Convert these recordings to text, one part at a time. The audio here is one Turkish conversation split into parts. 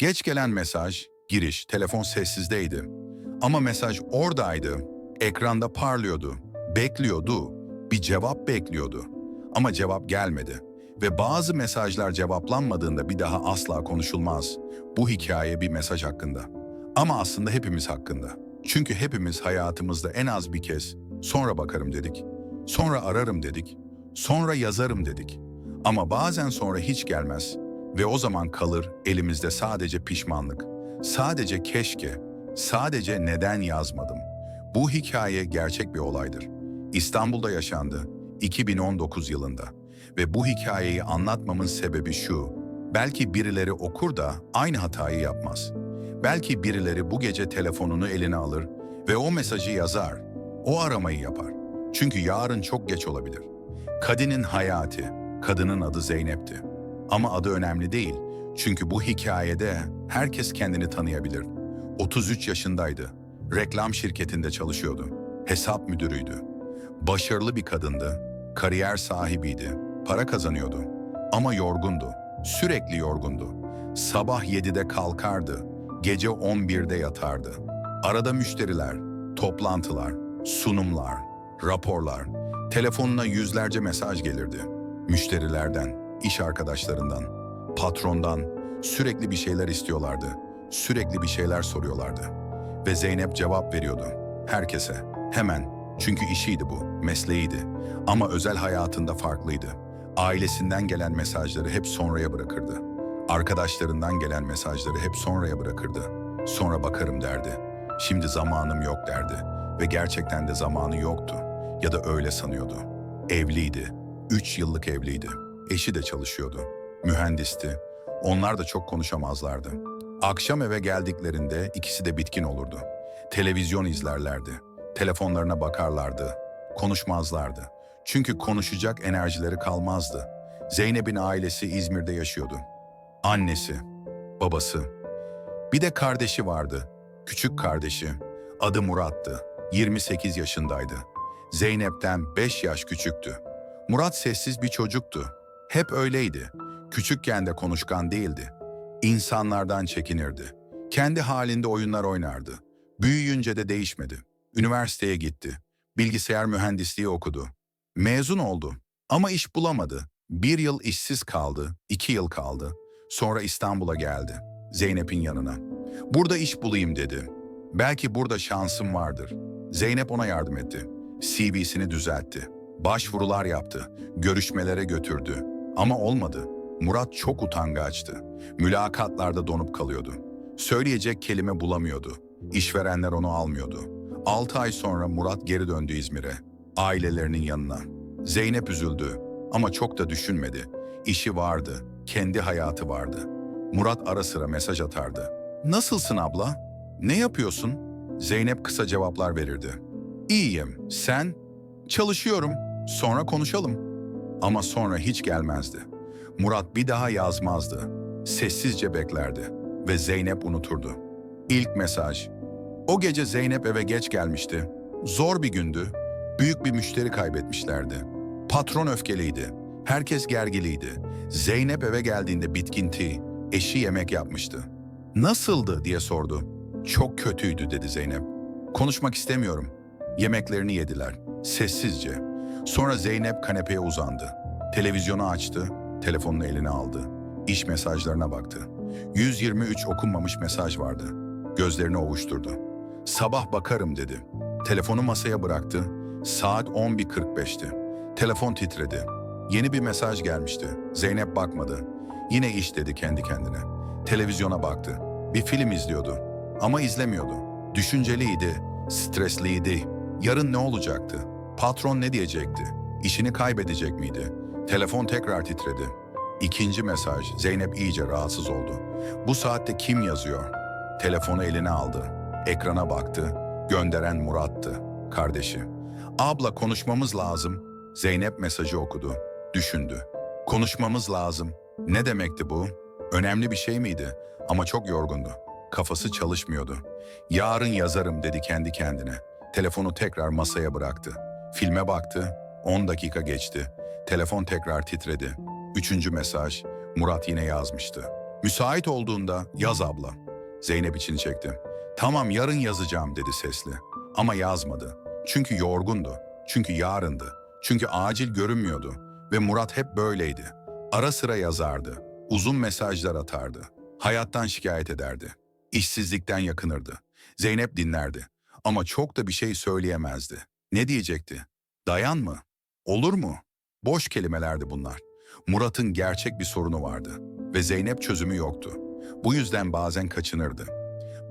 Geç gelen mesaj, giriş, telefon sessizdeydi. Ama mesaj oradaydı. Ekranda parlıyordu. Bekliyordu. Bir cevap bekliyordu. Ama cevap gelmedi. Ve bazı mesajlar cevaplanmadığında bir daha asla konuşulmaz. Bu hikaye bir mesaj hakkında. Ama aslında hepimiz hakkında. Çünkü hepimiz hayatımızda en az bir kez sonra bakarım dedik. Sonra ararım dedik. Sonra yazarım dedik. Ama bazen sonra hiç gelmez. Ve o zaman kalır elimizde sadece pişmanlık. Sadece keşke, sadece neden yazmadım. Bu hikaye gerçek bir olaydır. İstanbul'da yaşandı 2019 yılında. Ve bu hikayeyi anlatmamın sebebi şu. Belki birileri okur da aynı hatayı yapmaz. Belki birileri bu gece telefonunu eline alır ve o mesajı yazar. O aramayı yapar. Çünkü yarın çok geç olabilir. Kadının hayatı, kadının adı Zeynep'ti. Ama adı önemli değil. Çünkü bu hikayede herkes kendini tanıyabilir. 33 yaşındaydı. Reklam şirketinde çalışıyordu. Hesap müdürüydü. Başarılı bir kadındı. Kariyer sahibiydi. Para kazanıyordu. Ama yorgundu. Sürekli yorgundu. Sabah 7'de kalkardı. Gece 11'de yatardı. Arada müşteriler, toplantılar, sunumlar, raporlar, telefonuna yüzlerce mesaj gelirdi. Müşterilerden, iş arkadaşlarından, patrondan sürekli bir şeyler istiyorlardı. Sürekli bir şeyler soruyorlardı. Ve Zeynep cevap veriyordu. Herkese, hemen. Çünkü işiydi bu, mesleğiydi. Ama özel hayatında farklıydı. Ailesinden gelen mesajları hep sonraya bırakırdı. Arkadaşlarından gelen mesajları hep sonraya bırakırdı. Sonra bakarım derdi. Şimdi zamanım yok derdi. Ve gerçekten de zamanı yoktu. Ya da öyle sanıyordu. Evliydi. Üç yıllık evliydi. Eşi de çalışıyordu. Mühendisti. Onlar da çok konuşamazlardı. Akşam eve geldiklerinde ikisi de bitkin olurdu. Televizyon izlerlerdi. Telefonlarına bakarlardı. Konuşmazlardı. Çünkü konuşacak enerjileri kalmazdı. Zeynep'in ailesi İzmir'de yaşıyordu. Annesi, babası, bir de kardeşi vardı. Küçük kardeşi. Adı Murat'tı. 28 yaşındaydı. Zeynep'ten 5 yaş küçüktü. Murat sessiz bir çocuktu. Hep öyleydi. Küçükken de konuşkan değildi. İnsanlardan çekinirdi. Kendi halinde oyunlar oynardı. Büyüyünce de değişmedi. Üniversiteye gitti. Bilgisayar mühendisliği okudu. Mezun oldu. Ama iş bulamadı. Bir yıl işsiz kaldı, iki yıl kaldı. Sonra İstanbul'a geldi. Zeynep'in yanına. Burada iş bulayım dedi. Belki burada şansım vardır. Zeynep ona yardım etti. CV'sini düzeltti. Başvurular yaptı. Görüşmelere götürdü. Ama olmadı. Murat çok utangaçtı. Mülakatlarda donup kalıyordu. Söyleyecek kelime bulamıyordu. İşverenler onu almıyordu. Altı ay sonra Murat geri döndü İzmir'e. Ailelerinin yanına. Zeynep üzüldü ama çok da düşünmedi. İşi vardı, kendi hayatı vardı. Murat ara sıra mesaj atardı. Nasılsın abla? Ne yapıyorsun? Zeynep kısa cevaplar verirdi. İyiyim, sen? Çalışıyorum, sonra konuşalım. Ama sonra hiç gelmezdi. Murat bir daha yazmazdı. Sessizce beklerdi ve Zeynep unuturdu. İlk mesaj. O gece Zeynep eve geç gelmişti. Zor bir gündü. Büyük bir müşteri kaybetmişlerdi. Patron öfkeliydi. Herkes gergiliydi. Zeynep eve geldiğinde bitkinti. Eşi yemek yapmıştı. Nasıldı diye sordu. Çok kötüydü dedi Zeynep. Konuşmak istemiyorum. Yemeklerini yediler. Sessizce. Sonra Zeynep kanepeye uzandı. Televizyonu açtı. Telefonunu eline aldı. İş mesajlarına baktı. 123 okunmamış mesaj vardı. Gözlerini ovuşturdu. Sabah bakarım dedi. Telefonu masaya bıraktı. Saat 11.45'ti. Telefon titredi. Yeni bir mesaj gelmişti. Zeynep bakmadı. Yine iş dedi kendi kendine. Televizyona baktı. Bir film izliyordu. Ama izlemiyordu. Düşünceliydi, stresliydi. Yarın ne olacaktı? Patron ne diyecekti? İşini kaybedecek miydi? Telefon tekrar titredi. İkinci mesaj. Zeynep iyice rahatsız oldu. Bu saatte kim yazıyor? Telefonu eline aldı. Ekrana baktı. Gönderen Murat'tı. Kardeşi. Abla konuşmamız lazım. Zeynep mesajı okudu. Düşündü. Konuşmamız lazım. Ne demekti bu? Önemli bir şey miydi? Ama çok yorgundu. Kafası çalışmıyordu. Yarın yazarım dedi kendi kendine. Telefonu tekrar masaya bıraktı. Filme baktı. 10 dakika geçti. Telefon tekrar titredi. Üçüncü mesaj. Murat yine yazmıştı. Müsait olduğunda yaz abla. Zeynep içini çekti. Tamam yarın yazacağım dedi sesli. Ama yazmadı. Çünkü yorgundu. Çünkü yarındı. Çünkü acil görünmüyordu. Ve Murat hep böyleydi. Ara sıra yazardı. Uzun mesajlar atardı. Hayattan şikayet ederdi. İşsizlikten yakınırdı. Zeynep dinlerdi. Ama çok da bir şey söyleyemezdi. Ne diyecekti? Dayan mı? Olur mu? Boş kelimelerdi bunlar. Murat'ın gerçek bir sorunu vardı ve Zeynep çözümü yoktu. Bu yüzden bazen kaçınırdı.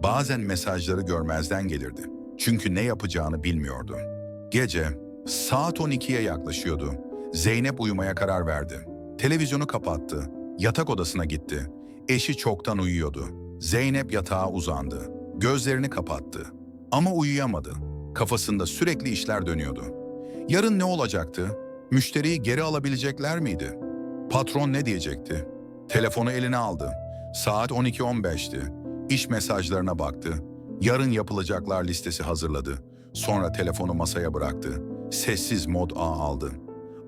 Bazen mesajları görmezden gelirdi. Çünkü ne yapacağını bilmiyordu. Gece saat 12'ye yaklaşıyordu. Zeynep uyumaya karar verdi. Televizyonu kapattı. Yatak odasına gitti. Eşi çoktan uyuyordu. Zeynep yatağa uzandı. Gözlerini kapattı. Ama uyuyamadı. Kafasında sürekli işler dönüyordu. Yarın ne olacaktı? Müşteriyi geri alabilecekler miydi? Patron ne diyecekti? Telefonu eline aldı. Saat 12.15'ti. İş mesajlarına baktı. Yarın yapılacaklar listesi hazırladı. Sonra telefonu masaya bıraktı. Sessiz mod A aldı.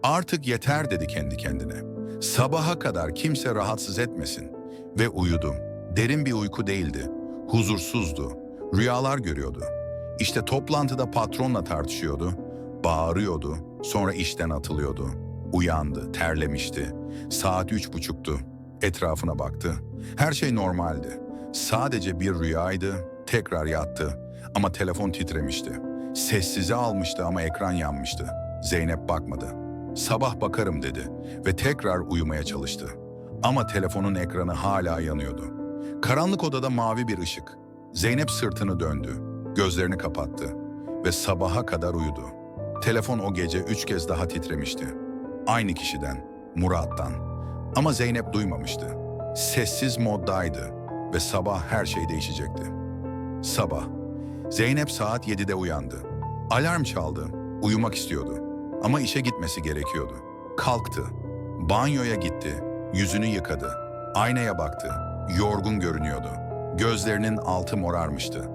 Artık yeter dedi kendi kendine. Sabaha kadar kimse rahatsız etmesin. Ve uyudu. Derin bir uyku değildi. Huzursuzdu. Rüyalar görüyordu. İşte toplantıda patronla tartışıyordu. Bağırıyordu. Sonra işten atılıyordu. Uyandı, terlemişti. Saat üç buçuktu. Etrafına baktı. Her şey normaldi. Sadece bir rüyaydı. Tekrar yattı. Ama telefon titremişti. Sessize almıştı ama ekran yanmıştı. Zeynep bakmadı. Sabah bakarım dedi ve tekrar uyumaya çalıştı. Ama telefonun ekranı hala yanıyordu. Karanlık odada mavi bir ışık. Zeynep sırtını döndü. Gözlerini kapattı ve sabaha kadar uyudu. Telefon o gece üç kez daha titremişti. Aynı kişiden, Murat'tan. Ama Zeynep duymamıştı. Sessiz moddaydı ve sabah her şey değişecekti. Sabah. Zeynep saat 7'de uyandı. Alarm çaldı. Uyumak istiyordu. Ama işe gitmesi gerekiyordu. Kalktı. Banyoya gitti. Yüzünü yıkadı. Aynaya baktı. Yorgun görünüyordu. Gözlerinin altı morarmıştı.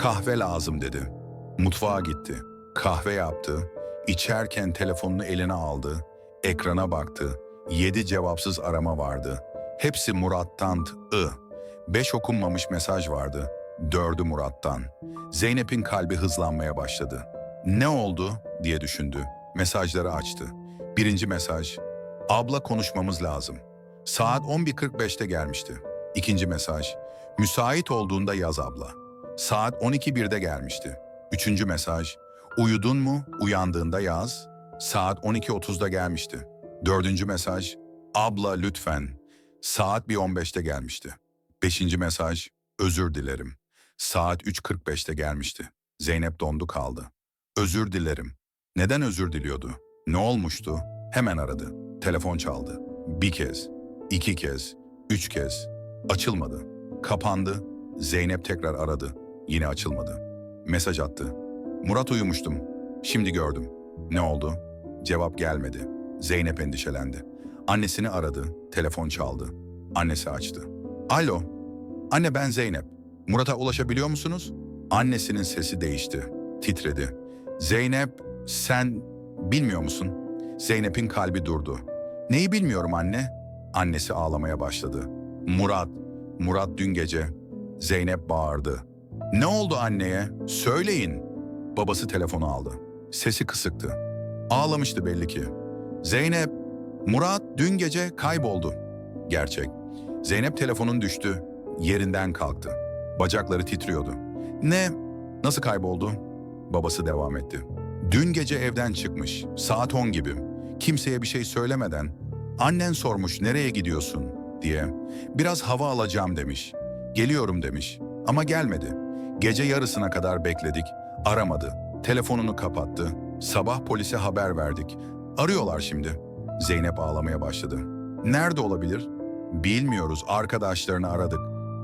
Kahve lazım dedi. Mutfağa gitti. Kahve yaptı. İçerken telefonunu eline aldı. Ekrana baktı. Yedi cevapsız arama vardı. Hepsi Murat'tan I. Beş okunmamış mesaj vardı. Dördü Murat'tan. Zeynep'in kalbi hızlanmaya başladı. Ne oldu diye düşündü. Mesajları açtı. Birinci mesaj. Abla konuşmamız lazım. Saat 11.45'te gelmişti. İkinci mesaj. Müsait olduğunda yaz abla. Saat 12.1'de gelmişti. Üçüncü mesaj. Uyudun mu? Uyandığında yaz. Saat 12.30'da gelmişti. Dördüncü mesaj. Abla lütfen. Saat 1.15'te gelmişti. Beşinci mesaj. Özür dilerim. Saat 3.45'te gelmişti. Zeynep dondu kaldı. Özür dilerim. Neden özür diliyordu? Ne olmuştu? Hemen aradı. Telefon çaldı. Bir kez, iki kez, üç kez. Açılmadı. Kapandı. Zeynep tekrar aradı. Yine açılmadı. Mesaj attı. Murat uyumuştum. Şimdi gördüm. Ne oldu? Cevap gelmedi. Zeynep endişelendi. Annesini aradı. Telefon çaldı. Annesi açtı. Alo. Anne ben Zeynep. Murat'a ulaşabiliyor musunuz? Annesinin sesi değişti. Titredi. Zeynep sen bilmiyor musun? Zeynep'in kalbi durdu. Neyi bilmiyorum anne? Annesi ağlamaya başladı. Murat, Murat dün gece. Zeynep bağırdı. Ne oldu anneye? Söyleyin. Babası telefonu aldı. Sesi kısıktı. Ağlamıştı belli ki. Zeynep, Murat dün gece kayboldu. Gerçek. Zeynep telefonun düştü. Yerinden kalktı. Bacakları titriyordu. Ne? Nasıl kayboldu? Babası devam etti. Dün gece evden çıkmış. Saat 10 gibi. Kimseye bir şey söylemeden. Annen sormuş nereye gidiyorsun diye. Biraz hava alacağım demiş. Geliyorum demiş. Ama gelmedi. Gece yarısına kadar bekledik. Aramadı. Telefonunu kapattı. Sabah polise haber verdik. Arıyorlar şimdi. Zeynep ağlamaya başladı. Nerede olabilir? Bilmiyoruz. Arkadaşlarını aradık.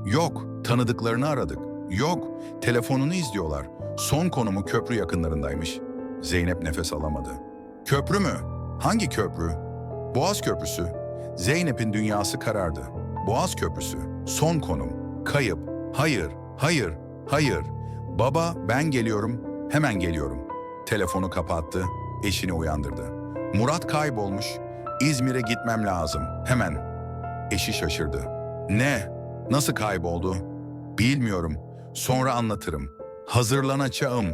Yok. Tanıdıklarını aradık. Yok. Telefonunu izliyorlar. Son konumu köprü yakınlarındaymış. Zeynep nefes alamadı. Köprü mü? Hangi köprü? Boğaz Köprüsü. Zeynep'in dünyası karardı. Boğaz Köprüsü. Son konum. Kayıp. Hayır, hayır, hayır. Baba ben geliyorum, hemen geliyorum. Telefonu kapattı, eşini uyandırdı. Murat kaybolmuş. İzmir'e gitmem lazım, hemen. Eşi şaşırdı. Ne? Nasıl kayboldu? Bilmiyorum. Sonra anlatırım. Hazırlanacağım.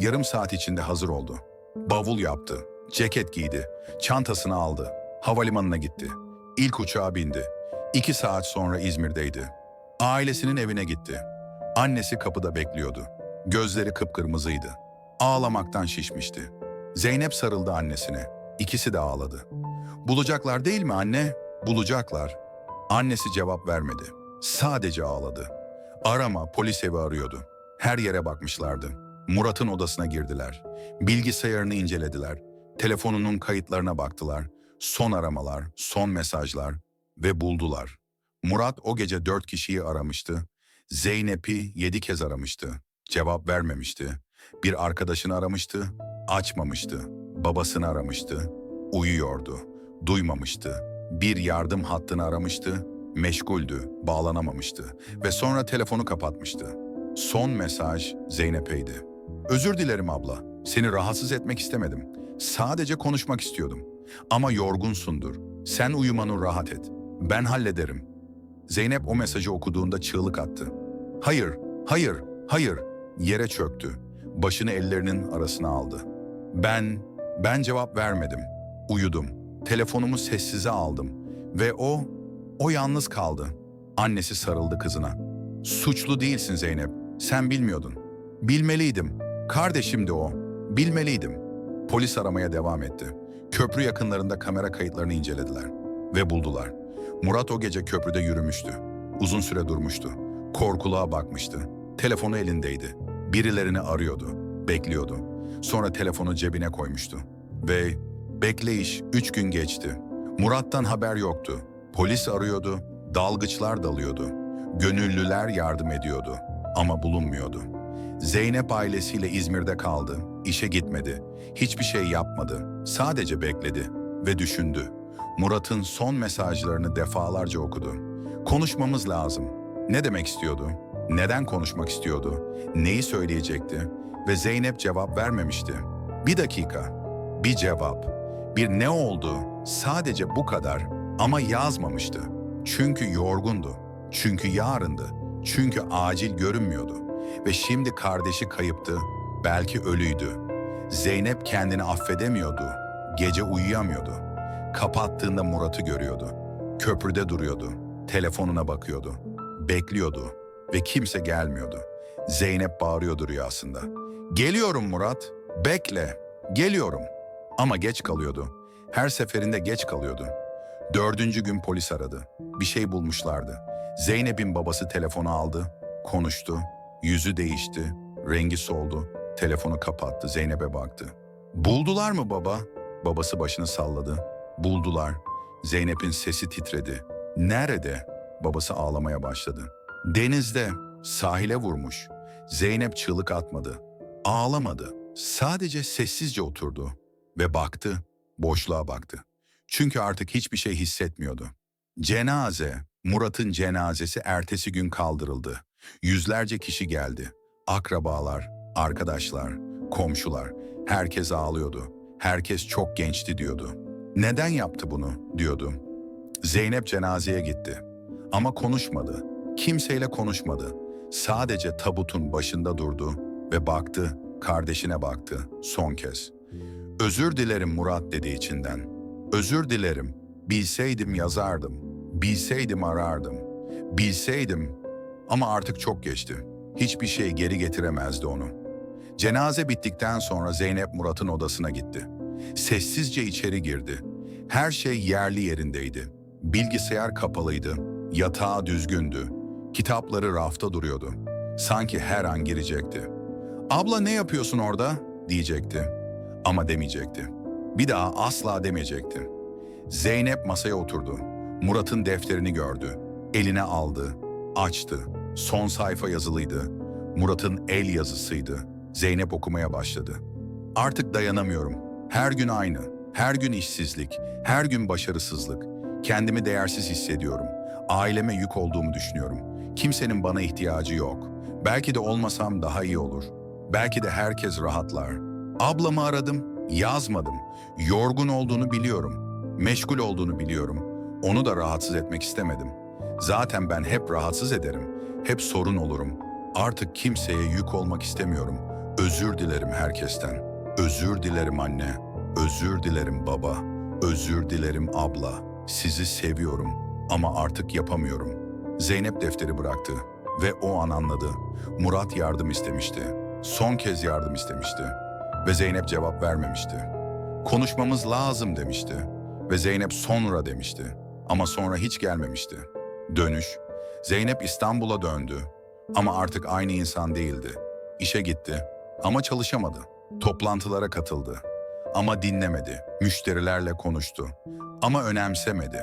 Yarım saat içinde hazır oldu. Bavul yaptı. Ceket giydi. Çantasını aldı. Havalimanına gitti. İlk uçağa bindi. İki saat sonra İzmir'deydi. Ailesinin evine gitti. Annesi kapıda bekliyordu. Gözleri kıpkırmızıydı. Ağlamaktan şişmişti. Zeynep sarıldı annesine. İkisi de ağladı. Bulacaklar değil mi anne? Bulacaklar. Annesi cevap vermedi. Sadece ağladı. Arama, polis evi arıyordu. Her yere bakmışlardı. Murat'ın odasına girdiler. Bilgisayarını incelediler. Telefonunun kayıtlarına baktılar. Son aramalar, son mesajlar ve buldular. Murat o gece dört kişiyi aramıştı. Zeynep'i yedi kez aramıştı. Cevap vermemişti. Bir arkadaşını aramıştı. Açmamıştı. Babasını aramıştı. Uyuyordu. Duymamıştı. Bir yardım hattını aramıştı. Meşguldü. Bağlanamamıştı. Ve sonra telefonu kapatmıştı. Son mesaj Zeynep'eydi. Özür dilerim abla. Seni rahatsız etmek istemedim. Sadece konuşmak istiyordum. Ama yorgunsundur. Sen uyumanı rahat et. Ben hallederim. Zeynep o mesajı okuduğunda çığlık attı. Hayır, hayır, hayır. Yere çöktü. Başını ellerinin arasına aldı. Ben, ben cevap vermedim. Uyudum. Telefonumu sessize aldım. Ve o, o yalnız kaldı. Annesi sarıldı kızına. Suçlu değilsin Zeynep. Sen bilmiyordun. Bilmeliydim. Kardeşimdi o. Bilmeliydim. Polis aramaya devam etti. Köprü yakınlarında kamera kayıtlarını incelediler. Ve buldular. Murat o gece köprüde yürümüştü. Uzun süre durmuştu. Korkuluğa bakmıştı. Telefonu elindeydi. Birilerini arıyordu. Bekliyordu. Sonra telefonu cebine koymuştu. Ve bekleyiş üç gün geçti. Murat'tan haber yoktu. Polis arıyordu. Dalgıçlar dalıyordu. Gönüllüler yardım ediyordu. Ama bulunmuyordu. Zeynep ailesiyle İzmir'de kaldı. İşe gitmedi. Hiçbir şey yapmadı. Sadece bekledi ve düşündü. Murat'ın son mesajlarını defalarca okudu. Konuşmamız lazım. Ne demek istiyordu? Neden konuşmak istiyordu? Neyi söyleyecekti? Ve Zeynep cevap vermemişti. Bir dakika. Bir cevap. Bir ne oldu? Sadece bu kadar ama yazmamıştı. Çünkü yorgundu. Çünkü yarındı. Çünkü acil görünmüyordu. Ve şimdi kardeşi kayıptı. Belki ölüydü. Zeynep kendini affedemiyordu. Gece uyuyamıyordu. Kapattığında Murat'ı görüyordu. Köprüde duruyordu. Telefonuna bakıyordu. Bekliyordu ve kimse gelmiyordu. Zeynep bağırıyordu rüyasında. Geliyorum Murat, bekle, geliyorum. Ama geç kalıyordu. Her seferinde geç kalıyordu. Dördüncü gün polis aradı. Bir şey bulmuşlardı. Zeynep'in babası telefonu aldı, konuştu. Yüzü değişti, rengi soldu. Telefonu kapattı, Zeynep'e baktı. Buldular mı baba? Babası başını salladı. Buldular. Zeynep'in sesi titredi. Nerede? Babası ağlamaya başladı. Denizde, sahile vurmuş. Zeynep çığlık atmadı. Ağlamadı. Sadece sessizce oturdu ve baktı, boşluğa baktı. Çünkü artık hiçbir şey hissetmiyordu. Cenaze, Murat'ın cenazesi ertesi gün kaldırıldı. Yüzlerce kişi geldi. Akrabalar, arkadaşlar, komşular. Herkes ağlıyordu. Herkes çok gençti diyordu. Neden yaptı bunu diyordu. Zeynep cenazeye gitti. Ama konuşmadı. Kimseyle konuşmadı. Sadece tabutun başında durdu ve baktı, kardeşine baktı son kez. Özür dilerim Murat dedi içinden. Özür dilerim. Bilseydim yazardım. Bilseydim arardım. Bilseydim ama artık çok geçti. Hiçbir şey geri getiremezdi onu. Cenaze bittikten sonra Zeynep Murat'ın odasına gitti. Sessizce içeri girdi. Her şey yerli yerindeydi. Bilgisayar kapalıydı. Yatağı düzgündü. Kitapları rafta duruyordu. Sanki her an girecekti. Abla ne yapıyorsun orada? diyecekti. Ama demeyecekti. Bir daha asla demeyecekti. Zeynep masaya oturdu. Murat'ın defterini gördü. Eline aldı. Açtı. Son sayfa yazılıydı. Murat'ın el yazısıydı. Zeynep okumaya başladı. Artık dayanamıyorum. Her gün aynı. Her gün işsizlik. Her gün başarısızlık. Kendimi değersiz hissediyorum. Aileme yük olduğumu düşünüyorum. Kimsenin bana ihtiyacı yok. Belki de olmasam daha iyi olur. Belki de herkes rahatlar. Ablamı aradım, yazmadım. Yorgun olduğunu biliyorum. Meşgul olduğunu biliyorum. Onu da rahatsız etmek istemedim. Zaten ben hep rahatsız ederim. Hep sorun olurum. Artık kimseye yük olmak istemiyorum. Özür dilerim herkesten. Özür dilerim anne. Özür dilerim baba. Özür dilerim abla. Sizi seviyorum ama artık yapamıyorum. Zeynep defteri bıraktı ve o an anladı. Murat yardım istemişti. Son kez yardım istemişti. Ve Zeynep cevap vermemişti. Konuşmamız lazım demişti. Ve Zeynep sonra demişti. Ama sonra hiç gelmemişti. Dönüş. Zeynep İstanbul'a döndü. Ama artık aynı insan değildi. İşe gitti ama çalışamadı. Toplantılara katıldı ama dinlemedi. Müşterilerle konuştu ama önemsemedi.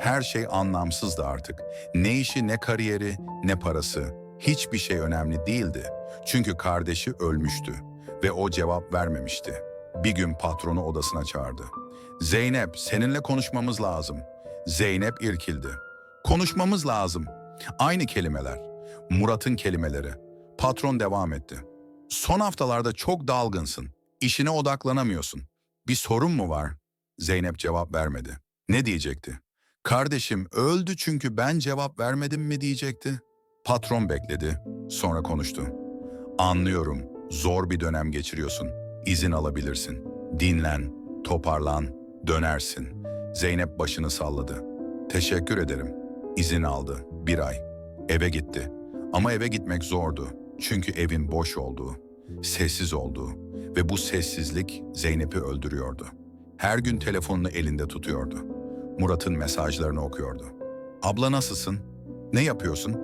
Her şey anlamsızdı artık. Ne işi, ne kariyeri, ne parası. Hiçbir şey önemli değildi. Çünkü kardeşi ölmüştü ve o cevap vermemişti. Bir gün patronu odasına çağırdı. Zeynep, seninle konuşmamız lazım. Zeynep irkildi. Konuşmamız lazım. Aynı kelimeler. Murat'ın kelimeleri. Patron devam etti. Son haftalarda çok dalgınsın. İşine odaklanamıyorsun. Bir sorun mu var? Zeynep cevap vermedi. Ne diyecekti? Kardeşim öldü çünkü ben cevap vermedim mi diyecekti. Patron bekledi, sonra konuştu. Anlıyorum, zor bir dönem geçiriyorsun. İzin alabilirsin. Dinlen, toparlan, dönersin. Zeynep başını salladı. Teşekkür ederim. İzin aldı, bir ay. Eve gitti. Ama eve gitmek zordu. Çünkü evin boş olduğu, sessiz olduğu ve bu sessizlik Zeynep'i öldürüyordu. Her gün telefonunu elinde tutuyordu. Murat'ın mesajlarını okuyordu. Abla nasılsın? Ne yapıyorsun?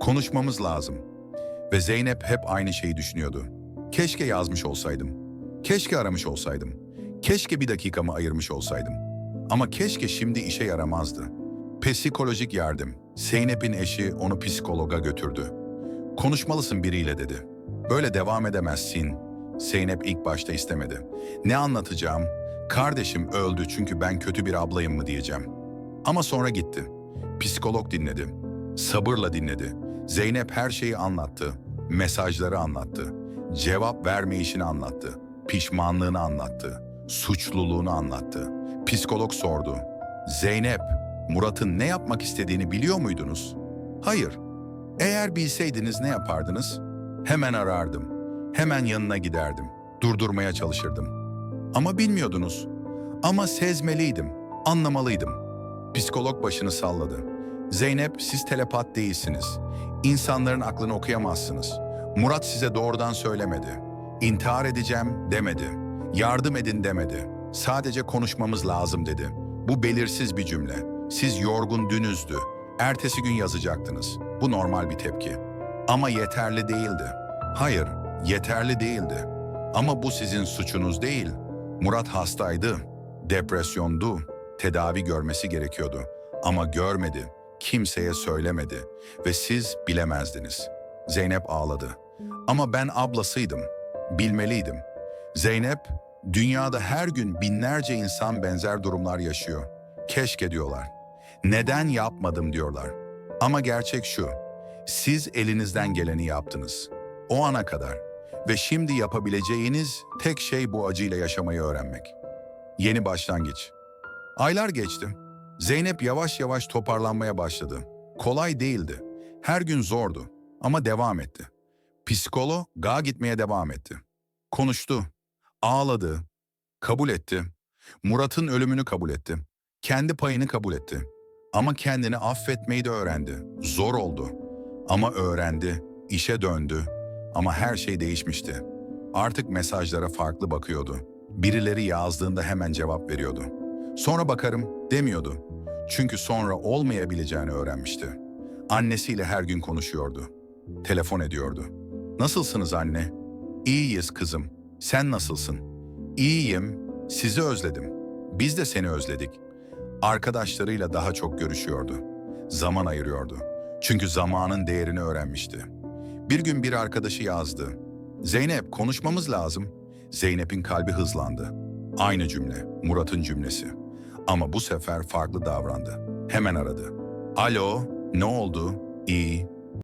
Konuşmamız lazım. Ve Zeynep hep aynı şeyi düşünüyordu. Keşke yazmış olsaydım. Keşke aramış olsaydım. Keşke bir dakikamı ayırmış olsaydım. Ama keşke şimdi işe yaramazdı. Psikolojik yardım. Zeynep'in eşi onu psikologa götürdü. Konuşmalısın biriyle dedi. Böyle devam edemezsin. Zeynep ilk başta istemedi. Ne anlatacağım? Kardeşim öldü çünkü ben kötü bir ablayım mı diyeceğim. Ama sonra gitti. Psikolog dinledi. Sabırla dinledi. Zeynep her şeyi anlattı. Mesajları anlattı. Cevap vermeyişini anlattı. Pişmanlığını anlattı. Suçluluğunu anlattı. Psikolog sordu. Zeynep, Murat'ın ne yapmak istediğini biliyor muydunuz? Hayır. Eğer bilseydiniz ne yapardınız? Hemen arardım. Hemen yanına giderdim. Durdurmaya çalışırdım. Ama bilmiyordunuz. Ama sezmeliydim. Anlamalıydım. Psikolog başını salladı. Zeynep siz telepat değilsiniz. İnsanların aklını okuyamazsınız. Murat size doğrudan söylemedi. İntihar edeceğim demedi. Yardım edin demedi. Sadece konuşmamız lazım dedi. Bu belirsiz bir cümle. Siz yorgun dünüzdü. Ertesi gün yazacaktınız. Bu normal bir tepki. Ama yeterli değildi. Hayır, yeterli değildi. Ama bu sizin suçunuz değil. Murat hastaydı, depresyondu, tedavi görmesi gerekiyordu. Ama görmedi, kimseye söylemedi ve siz bilemezdiniz. Zeynep ağladı. Ama ben ablasıydım, bilmeliydim. Zeynep, dünyada her gün binlerce insan benzer durumlar yaşıyor. Keşke diyorlar. Neden yapmadım diyorlar. Ama gerçek şu, siz elinizden geleni yaptınız. O ana kadar. Ve şimdi yapabileceğiniz tek şey bu acıyla yaşamayı öğrenmek. Yeni başlangıç. Aylar geçti. Zeynep yavaş yavaş toparlanmaya başladı. Kolay değildi. Her gün zordu ama devam etti. Psikolo gağa gitmeye devam etti. Konuştu, ağladı, kabul etti. Murat'ın ölümünü kabul etti. Kendi payını kabul etti. Ama kendini affetmeyi de öğrendi. Zor oldu. Ama öğrendi, işe döndü. Ama her şey değişmişti. Artık mesajlara farklı bakıyordu. Birileri yazdığında hemen cevap veriyordu. Sonra bakarım demiyordu. Çünkü sonra olmayabileceğini öğrenmişti. Annesiyle her gün konuşuyordu. Telefon ediyordu. Nasılsınız anne? İyiyiz kızım. Sen nasılsın? İyiyim. Sizi özledim. Biz de seni özledik. Arkadaşlarıyla daha çok görüşüyordu. Zaman ayırıyordu. Çünkü zamanın değerini öğrenmişti. Bir gün bir arkadaşı yazdı. Zeynep konuşmamız lazım. Zeynep'in kalbi hızlandı. Aynı cümle, Murat'ın cümlesi. Ama bu sefer farklı davrandı. Hemen aradı. Alo, ne oldu? İyi,